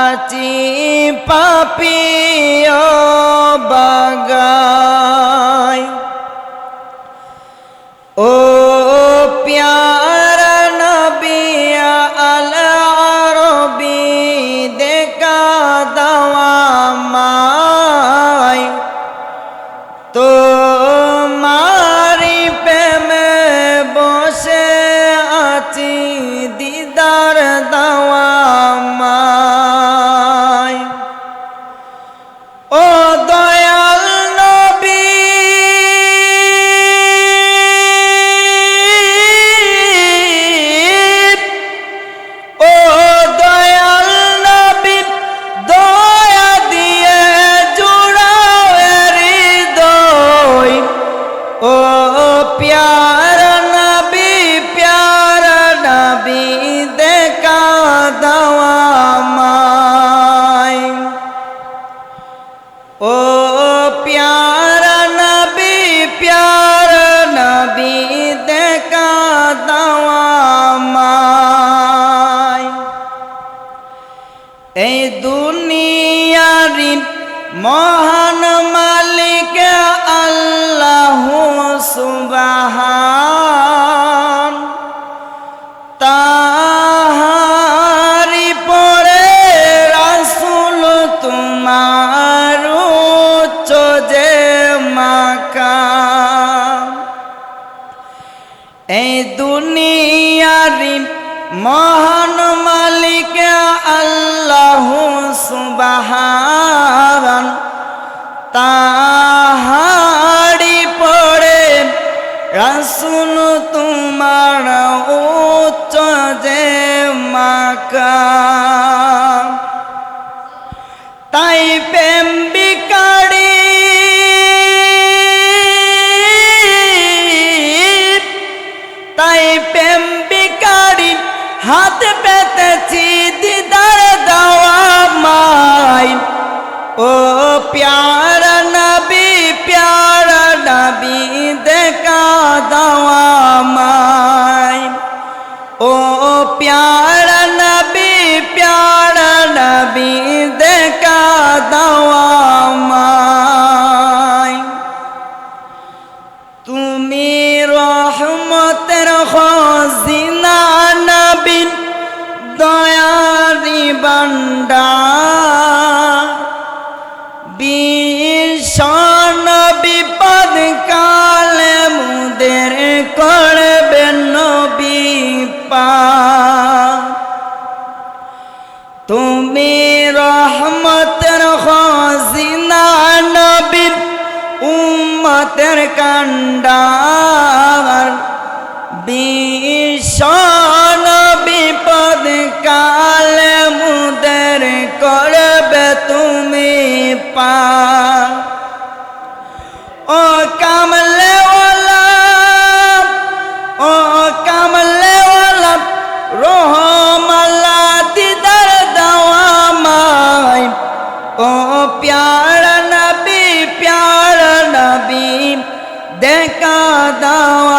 আছি পাপিও বাগায় ও প্যারা নবিয়া আল আরবি দেখা দাওয়া তো মারি প্রেমে বসে আছি, দিদার দাওয়া ও প্যারা নবী প্যারা নবী দেখা দাওয়া মায় এই দুনিয়ারি মহান মালিক আল্লাহ সুবাহান দুনিয়ারি মহান মালিক আল্লাহ সুবাহান। তাহারি পড়ে রাসুল তোমার উচ্চ যে মাকা তাই হাত পেতেছি দিদার দাওয়া মাই ও প্যারা তুমি রহমতের খজিনা নবী উম্মতের কান্ডার। ভীষণ বিপদ কালে মুদের করবে তুমি পা ও কামল ओ प्यार नबी प्यार नबी देखा दावा